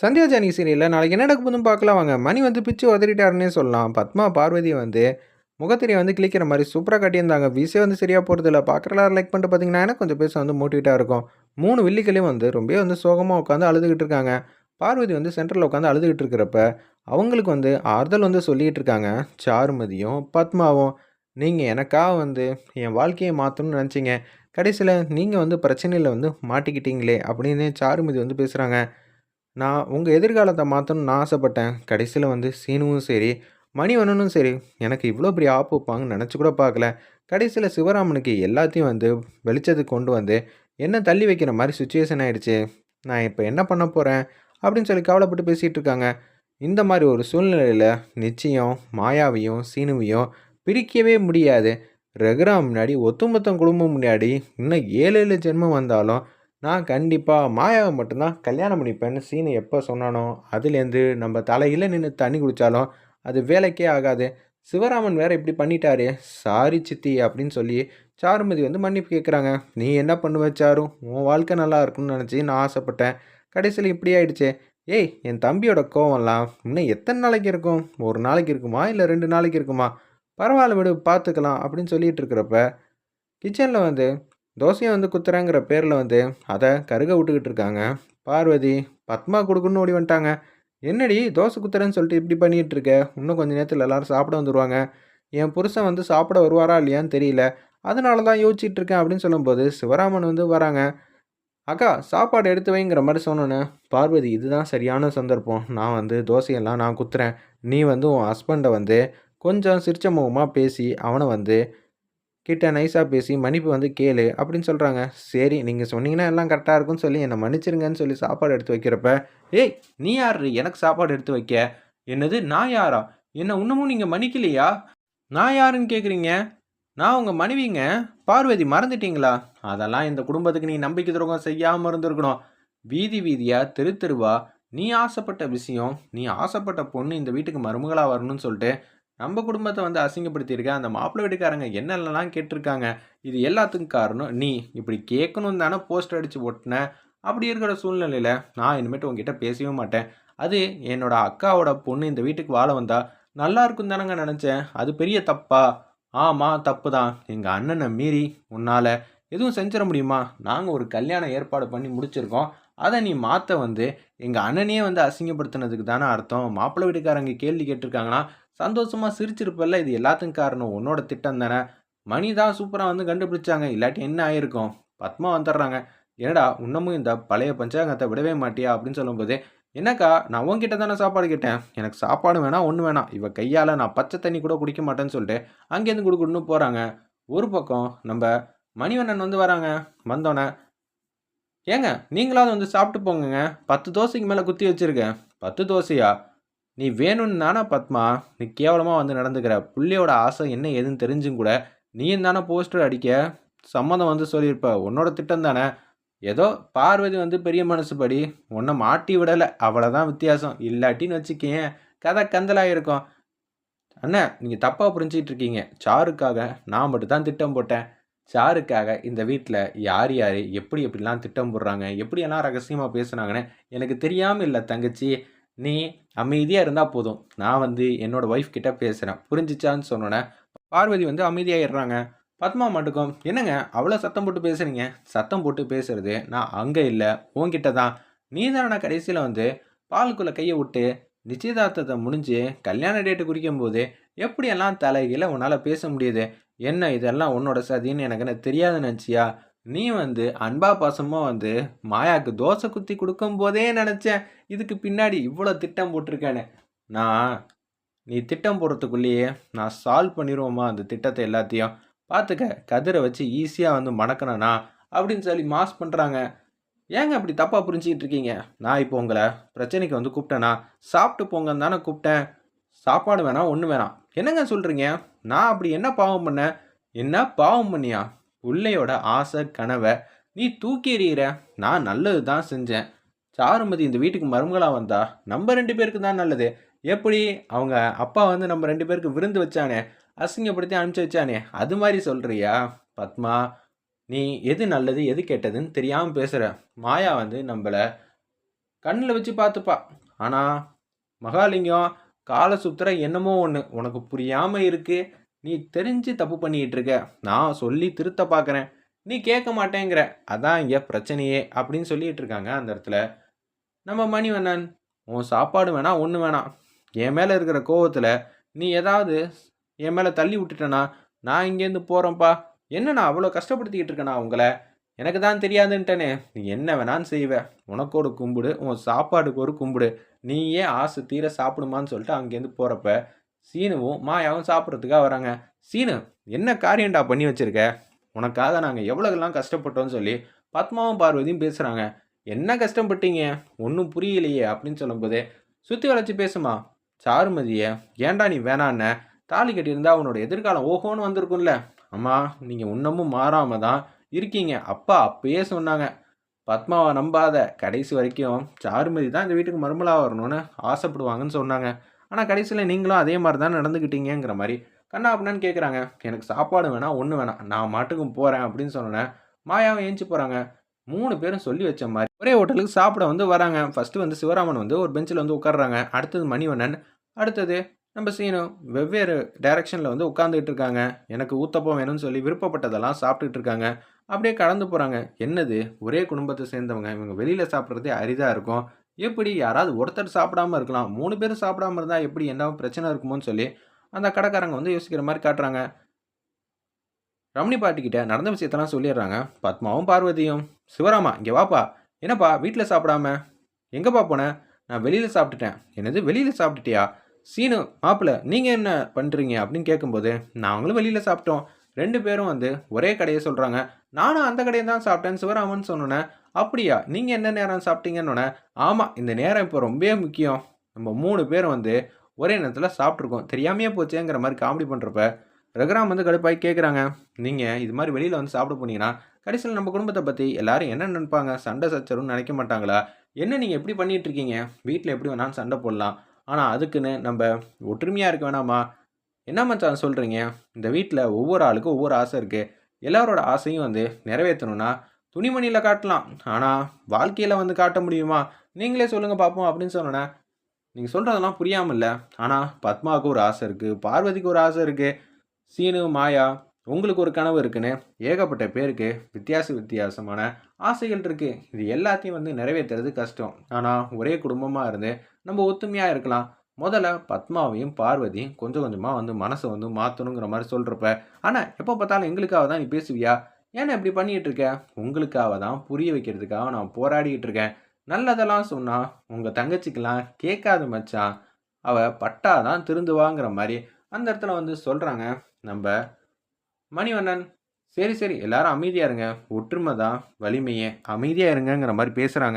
சந்தியா ஜானகி சீரியலில் நாளைக்கு என்ன நடக்க போதும் பார்க்கலாம். வாங்க மணி வந்து பிச்சு உதறிட்டாருன்னே சொல்லலாம். பத்மா பார்வதி வந்து முகத்திரியை வந்து கிளிக்கிற மாதிரி சூப்பராக கட்டியிருந்தாங்க. விசே வந்து சரியாக போகிறது இல்லை. பார்க்குறலாம் லைக் பண்ணிட்டு பார்த்தீங்கன்னா எனக்கு கொஞ்சம் பேச வந்து மூட்டிகிட்டாக இருக்கும். மூணு வில்லிகளையும் வந்து ரொம்ப வந்து சோகமாக உட்காந்து அழுதுகிட்டு இருக்காங்க. பார்வதி வந்து சென்டரில் உட்காந்து அழுதுகிட்டு இருக்கிறப்ப அவங்களுக்கு வந்து ஆறுதல் வந்து சொல்லிகிட்டு இருக்காங்க. சாருமதியும் பத்மாவும் நீங்கள் எனக்காக வந்து என் வாழ்க்கையை மாற்றணும்னு நினச்சிங்க. கடைசியில் நீங்கள் வந்து பிரச்சனையில் வந்து மாட்டிக்கிட்டீங்களே அப்படின்னு சாருமதி வந்து பேசுகிறாங்க நான் உங்கள் எதிர்காலத்தை மாற்றணும்னு நான் ஆசைப்பட்டேன். கடைசியில் வந்து சீனுவும் சரி மணிவண்ணனும் சரி எனக்கு இவ்வளோ பெரிய ஆப்பு வைப்பாங்கன்னு நினச்சி கூட பார்க்கல. கடைசியில் சிவராமனுக்கு எல்லாத்தையும் வந்து வெளிச்சத்துக்கு கொண்டு வந்து என்ன தள்ளி வைக்கிற மாதிரி சுச்சுவேஷன் ஆகிடுச்சு நான் இப்போ என்ன பண்ண போகிறேன் அப்படின்னு சொல்லி கவலைப்பட்டு பேசிகிட்டு இருக்காங்க. இந்த மாதிரி ஒரு சூழ்நிலையில் நிச்சயம் மாயாவையும் சீனுவையும் பிரிக்கவே முடியாது. ரகுராம் முன்னாடி ஒத்துமொத்தம் குடும்பம் முன்னாடி இன்னும் ஏழு ஏழு ஜென்மம் வந்தாலும் நான் கண்டிப்பாக மாயாவை மட்டும்தான் கல்யாணம் பண்ணிப்பேன்னு சீனு எப்போ சொன்னானோ அதுலேருந்து நம்ம தலையில் நின்று தண்ணி குடித்தாலும் அது வேலைக்கே ஆகாது. சிவராமன் வேற இப்படி பண்ணிட்டாரு சாரி சித்தி அப்படின்னு சொல்லி சாருமதி வந்து மன்னிப்பு கேட்குறாங்க நீ என்ன பண்ணுவ சாரு? உன் வாழ்க்கை நல்லா இருக்கும்னு நினச்சி நான் ஆசைப்பட்டேன். கடைசியில் இப்படி ஆயிடுச்சு. ஏய் என் தம்பியோட கோவம்லாம் இன்னும் எத்தனை நாளைக்கு இருக்கும்? ஒரு நாளைக்கு இருக்குமா? இல்லை ரெண்டு நாளைக்கு இருக்குமா? பரவாயில்ல விடு பார்த்துக்கலாம் அப்படின்னு சொல்லிட்டு இருக்கிறப்ப கிச்சனில் வந்து தோசையை வந்து குத்துறேங்கிற பேரில் வந்து அதை கருக விட்டுக்கிட்டு இருக்காங்க. பார்வதி பத்மா கொடுக்குன்னு ஓடி வந்துட்டாங்க. என்னடி தோசை குத்துறேன்னு சொல்லிட்டு இப்படி பண்ணிகிட்டு இருக்க? இன்னும் கொஞ்சம் நேரத்தில் எல்லோரும் சாப்பிட வந்துடுவாங்க என் புருஷன் வந்து சாப்பிட வருவாரா இல்லையான்னு தெரியல. அதனால தான் யோசிச்சுட்டு இருக்கேன் அப்படின்னு சொல்லும்போது சிவராமன் வந்து வராங்க. அக்கா சாப்பாடு எடுத்து வைங்கிற மாதிரி சொன்னோன்னே. பார்வதி இதுதான் சரியான சந்தர்ப்பம். நான் வந்து தோசையெல்லாம் நான் குத்துறேன். நீ வந்து உன் ஹஸ்பண்டை வந்து கொஞ்சம் சிரிச்ச முகமாக பேசி அவனை வந்து கிட்ட நைஸாக பேசி மன்னிப்பு வந்து கேளு அப்படின்னு சொல்கிறாங்க சரி நீங்கள் சொன்னீங்கன்னா எல்லாம் கரெக்டாக இருக்கும்னு சொல்லி என்னை மன்னிச்சிருங்கன்னு சொல்லி சாப்பாடு எடுத்து வைக்கிறப்ப ஏய் நீ யார் எனக்கு சாப்பாடு எடுத்து வைக்க. என்னது நான் யாரா? என்ன இன்னமும் நீங்கள் மன்னிக்கலையா? நான் யாருன்னு கேட்குறீங்க நான் உங்கள் மனைவிங்க? பார்வதி மறந்துட்டீங்களா? அதெல்லாம் இந்த குடும்பத்துக்கு நீ நம்பிக்கை துரோகம் செய்யாமல் இருந்திருக்கணும். வீதி வீதியாக தெரு தெருவா நீ ஆசைப்பட்ட விஷயம் நீ ஆசைப்பட்ட பொண்ணு இந்த வீட்டுக்கு மருமகளாக வரணும்னு சொல்லிட்டு நம்ம குடும்பத்தை வந்து அசிங்கப்படுத்தியிருக்க அந்த மாப்பிள்ளை வீட்டுக்காரங்க என்னென்னலாம் கேட்டிருக்காங்க இது எல்லாத்துக்கும் காரணம் நீ இப்படி கேட்கணும் தானே போஸ்டர் அடித்து ஒட்டின அப்படி இருக்கிற சூழ்நிலையில் நான் இனிமேட்டு உங்ககிட்ட பேசவே மாட்டேன். அது என்னோட அக்காவோட பொண்ணு இந்த வீட்டுக்கு வாழ வந்தா நல்லா இருக்கும் தானங்க நினச்சேன். அது பெரிய தப்பா? ஆமாம் தப்பு தான் எங்கள் அண்ணனை மீறி உன்னால் எதுவும் செஞ்சிட முடியுமா? நாங்கள் ஒரு கல்யாணம் ஏற்பாடு பண்ணி முடிச்சிருக்கோம். அதை நீ மாற்ற வந்து எங்கள் அண்ணனையே வந்து அசிங்கப்படுத்தினதுக்கு தானே அர்த்தம். மாப்பிள்ளை வீட்டுக்காரங்க கேள்வி கேட்டிருக்காங்கன்னா சந்தோஷமாக சிரிச்சிருப்பல்ல இது எல்லாத்துக்கும் காரணம். உன்னோட திட்டம் தானே. மணி தான் சூப்பராக வந்து கண்டுபிடிச்சாங்க. இல்லாட்டி என்ன ஆயிருக்கும்? பத்மா வந்துடுறாங்க. என்னடா இன்னமும் இந்த பழைய பஞ்சாங்கத்தை விடவே மாட்டியா? அப்படின்னு சொல்லும்போது என்னக்கா நான் உங்ககிட்ட தானே சாப்பாடு கேட்டேன். எனக்கு சாப்பாடு வேணாம் ஒன்று வேணாம். இவ கையால் நான் பச்சை தண்ணி கூட குடிக்க மாட்டேன்னு சொல்லிட்டு அங்கேருந்து கொடுக்கணும்னு போகிறாங்க ஒரு பக்கம் நம்ம மணிவண்ணன் வந்து வராங்க. வந்தோடனே ஏங்க நீங்களாவது வந்து சாப்பிட்டு போங்கங்க. பத்து தோசைக்கு மேலே குத்தி வச்சுருக்கேன். பத்து தோசையா? நீ வேணும்னு தானே பத்மா? நீ கேவலமாக வந்து நடந்துக்கிற. புள்ளியோட ஆசை என்ன ஏதுன்னு தெரிஞ்சும் கூட நீயும் தானே போஸ்டர் அடிக்க? சம்மந்தம் வந்து சொல்லியிருப்ப. உன்னோட திட்டம் தானே? ஏதோ பார்வதி வந்து பெரிய மனசுபடி உன்னை மாட்டி விடலை. அவ்வளோதான் வித்தியாசம். இல்லாட்டின்னு வச்சுக்கேன். கதை கந்தலாக இருக்கும் அண்ணா நீங்கள் தப்பாக புரிஞ்சிக்கிட்டு இருக்கீங்க சாருக்காக நான் மட்டும் தான் திட்டம் போட்டேன். சாருக்காக இந்த வீட்டில் யார் யார் எப்படி எப்படிலாம் திட்டம் போடுறாங்க எப்படியெல்லாம் ரகசியமாக பேசுனாங்கன்னு எனக்கு தெரியாமல் இல்லை தங்கச்சி. நீ அமைதியாக இருந்தால் போதும். நான் வந்து என்னோடய ஒய்ஃப் கிட்டே பேசுகிறேன் புரிஞ்சிச்சான்னு சொன்னோன்னே பார்வதி வந்து அமைதியாகிடுறாங்க பத்மா மட்டுக்கும் என்னங்க அவ்வளோ சத்தம் போட்டு பேசுகிறீங்க சத்தம் போட்டு பேசுகிறது நான் அங்கே இல்லை. உன்கிட்ட தான். நீ தானே கடைசியில் வந்து பாலுக்குள்ளே கையை விட்டு நிச்சயதார்த்தத்தை முடிஞ்சு கல்யாண டேட்டு குறிக்கும் போது எப்படியெல்லாம் தலைகீழ உன்னால் பேச முடியுது? என்ன இதெல்லாம் உன்னோட சதின்னு எனக்கு என்ன தெரியாது நினச்சியா? நீ வந்து அன்பா பாசமாக வந்து மாயாவுக்கு தோசை குத்தி கொடுக்கும் போதே நினச்சேன் இதுக்கு பின்னாடி இவ்வளோ திட்டம் போட்டிருக்கேன்னு. நான் நீ திட்டம் போடுறதுக்குள்ளேயே நான் சால்வ் பண்ணிடுவோமா அந்த திட்டத்தை எல்லாத்தையும்? பார்த்துக்க கதிரை வச்சு ஈஸியாக வந்து மணக்கணும்னா அப்படின்னு சொல்லி மாஸ் பண்ணுறாங்க ஏங்க அப்படி தப்பாக புரிஞ்சிக்கிட்டு இருக்கீங்க? நான் இப்போ உங்களை பிரச்சனைக்கு வந்து கூப்பிட்டேன்னா சாப்பிட்டு போங்கன்னு தானே கூப்பிட்டேன். சாப்பாடு வேணாம் ஒன்று வேணாம். என்னங்க சொல்கிறீங்க நான் அப்படி என்ன பாவம் பண்ணேன்? என்ன பாவம் பண்ணியா? பிள்ளையோட ஆசை கனவை நீ தூக்கி எறிகிற நான் நல்லது தான் செஞ்சேன். சாருமதி இந்த வீட்டுக்கு மருமகளாக வந்தா நம்ம ரெண்டு பேருக்கு தான் நல்லது. எப்படி? அவங்க அப்பா வந்து நம்ம ரெண்டு பேருக்கு விருந்து வச்சானே அசிங்கப்படுத்தி அனுப்பிச்சு வச்சானே அது மாதிரி சொல்கிறியா பத்மா நீ எது நல்லது எது கெட்டதுன்னு தெரியாமல் பேசுகிற மாயா வந்து நம்மளை கண்ணில் வச்சு பார்த்துப்பா ஆனால் மகாலிங்கம் காலை சுத்துற என்னமோ ஒன்று உனக்கு புரியாமல் இருக்குது நீ தெரிஞ்சு தப்பு பண்ணிக்கிட்டு இருக்க நான் சொல்லி திருத்த பார்க்குறேன் நீ கேட்க மாட்டேங்கிற. அதான் இங்கே பிரச்சனையே அப்படின்னு சொல்லிட்டு இருக்காங்க அந்த இடத்துல. நம்ம மணிவண்ணன் உன் சாப்பாடு வேணாம் ஒன்று வேணாம். என் மேலே இருக்கிற கோவத்தில் நீ ஏதாவது என் மேலே தள்ளி விட்டுட்டேனா நான் இங்கேருந்து போகிறேன்ப்பா என்ன நான் அவ்வளோ கஷ்டப்படுத்திக்கிட்டு இருக்கேனா உங்களை? எனக்கு தான் தெரியாதுன்ட்டேனே. நீ என்ன வேணான்னு செய்வ. உனக்கு ஒரு கும்பிடு உன் சாப்பாடுக்கு ஒரு கும்பிடு. நீ ஏன் ஆசை தீர சாப்பிடுமான்னு சொல்லிட்டு அங்கேருந்து போகிறப்ப சீனுவும் மாயாவும் சாப்பிட்றதுக்காக வராங்க. சீனு என்ன காரியம்டா பண்ணி வச்சிருக்க? உனக்காக நாங்கள் எவ்வளோக்கெல்லாம் கஷ்டப்பட்டோம்னு சொல்லி பத்மாவும் பார்வதியும் பேசுகிறாங்க என்ன கஷ்டப்பட்டீங்க? ஒன்றும் புரியலையே அப்படின்னு சொல்லும்போது சுற்றி வளைச்சி பேசுமா சாருமதியை ஏன்டா நீ வேணான்ன? தாலி கட்டியிருந்தா அவனோட எதிர்காலம் ஓஹோன்னு வந்திருக்கும்ல. அம்மா நீங்கள் இன்னமும் மாறாமல் தான் இருக்கீங்க. அப்பா அப்பயே சொன்னாங்க. பத்மாவை நம்பாத. கடைசி வரைக்கும் சாருமதி தான் இந்த வீட்டுக்கு மருமலாக வரணும்னு ஆசைப்படுவாங்கன்னு சொன்னாங்க. ஆனால் கடைசியில் நீங்களும் அதே மாதிரி தான் நடந்துக்கிட்டீங்கிற மாதிரி. கண்ணா அப்படின்னு கேட்குறாங்க எனக்கு சாப்பாடு வேணாம் ஒன்று வேணாம். நான் மாட்டுக்கும் போகிறேன் அப்படின்னு சொன்னேன் மாயாவும் ஏஞ்சி போகிறாங்க மூணு பேரும் சொல்லி வச்ச மாதிரி ஒரே ஹோட்டலுக்கு சாப்பிட வந்து வராங்க. ஃபஸ்ட்டு வந்து சிவராமன் வந்து ஒரு பெஞ்சில் வந்து உட்காடுறாங்க அடுத்தது மணிவண்ணன் அடுத்தது நம்ம சீனு. வெவ்வேறு டைரக்ஷனில் வந்து உட்காந்துக்கிட்டு இருக்காங்க. எனக்கு ஊத்தப்பம் வேணும்னு சொல்லி விருப்பப்பட்டதெல்லாம் சாப்பிட்டுட்டு இருக்காங்க. அப்படியே கடந்து போகிறாங்க என்னது? ஒரே குடும்பத்தை சேர்ந்தவங்க. இவங்க வெளியில் சாப்பிட்றதே அரிதாக இருக்கும். எப்படி யாராவது ஒருத்தர் சாப்பிடாம இருக்கலாம் மூணு பேரும் சாப்பிடாம இருந்தால் எப்படி என்ன பிரச்சனை இருக்குமோன்னு சொல்லி அந்த கடைக்காரங்க வந்து யோசிக்கிற மாதிரி காட்டுறாங்க. ரமணி பாட்டிக்கிட்ட நடந்த விஷயத்தெல்லாம் சொல்லிடுறாங்க. பத்மாவும் பார்வதியும் சிவராமா இங்கே வாப்பா. என்னப்பா வீட்டில் சாப்பிடாம? எங்கேப்பா போனேன் நான் வெளியில் சாப்பிட்டுட்டேன். என்னது வெளியில் சாப்பிட்டுட்டியா? சீனு மாப்பிள்ள நீங்கள் என்ன பண்ணுறீங்க அப்படின்னு கேட்கும்போது நாங்களும் வெளியில் சாப்பிட்டோம். ரெண்டு பேரும் வந்து ஒரே கடையை சொல்கிறாங்க நானும் அந்த கடையை தான் சாப்பிட்டேன். சிவராமன் சொன்னோன்னே அப்படியா? நீங்கள் என்ன நேரம் சாப்பிட்டீங்கன்னு ஆமாம் இந்த நேரம் இப்போ ரொம்ப முக்கியம். நம்ம மூணு பேரும் வந்து ஒரே நேரத்தில் சாப்பிட்ருக்கோம் தெரியாமையே போச்சேங்கிற மாதிரி காமெடி பண்ணுறப்ப ரகுராம் வந்து கடுப்பாகி கேட்குறாங்க நீங்கள் இது மாதிரி வெளியில் வந்து சாப்பிட போனீங்கன்னா கடைசியில் நம்ம குடும்பத்தை பற்றி எல்லாரும் என்ன நினைப்பாங்க? சண்டை சச்சரவுன்னு நினைக்க மாட்டாங்களா? என்ன நீங்கள் எப்படி பண்ணிகிட்டு இருக்கீங்க வீட்டில் எப்படி வேணாலும் சண்டை போடலாம். ஆனால் அதுக்குன்னு நம்ம ஒற்றுமையாக இருக்க வேணாமா? என்ன மச்சான் சொல்கிறீங்க இந்த வீட்டில் ஒவ்வொரு ஆளுக்கும் ஒவ்வொரு ஆசை இருக்குது எல்லாரோட ஆசையும் வந்து நிறைவேற்றணும்னா துணிமணியில் காட்டலாம். ஆனால் வாழ்க்கையில் வந்து காட்ட முடியுமா? நீங்களே சொல்லுங்கள் பார்ப்போம் அப்படின்னு சொன்னேன். நீங்கள் சொல்கிறதெல்லாம் புரியாமல் இல்லை ஆனால் பத்மாவுக்கு ஒரு ஆசை இருக்குது பார்வதிக்கு ஒரு ஆசை இருக்குது சீனு மாயா உங்களுக்கு ஒரு கனவு இருக்குன்னு ஏகப்பட்ட பேருக்கு வித்தியாச வித்தியாசமான ஆசைகள் இருக்குது இது எல்லாத்தையும் வந்து நிறைவேற்றுறது கஷ்டம். ஆனால் ஒரே குடும்பமாக இருந்து நம்ம ஒத்துமையாக இருக்கலாம். முதல்ல பத்மாவையும் பார்வதியும் கொஞ்சம் கொஞ்சமாக வந்து மனசை வந்து மாற்றணுங்கிற மாதிரி சொல்கிறப்ப ஆனால் எப்போ பார்த்தாலும் எங்களுக்காக தான் நீ பேசுவியா? ஏன்னா இப்படி பண்ணிகிட்டு இருக்க உங்களுக்காக தான் புரிய வைக்கிறதுக்காக நான் போராடிக்கிட்டு இருக்கேன் நல்லதெல்லாம் சொன்னால் உங்கள் தங்கச்சிக்கெல்லாம் கேட்காது மச்சான் அவள் பட்டாதான் திருந்துவாங்கிற மாதிரி அந்த இடத்துல வந்து சொல்கிறாங்க நம்ம மணிவண்ணன் சரி சரி எல்லாரும் அமைதியாக இருங்க. ஒற்றுமை தான் வலிமையே. அமைதியாக இருங்கங்கிற மாதிரி பேசுகிறாங்க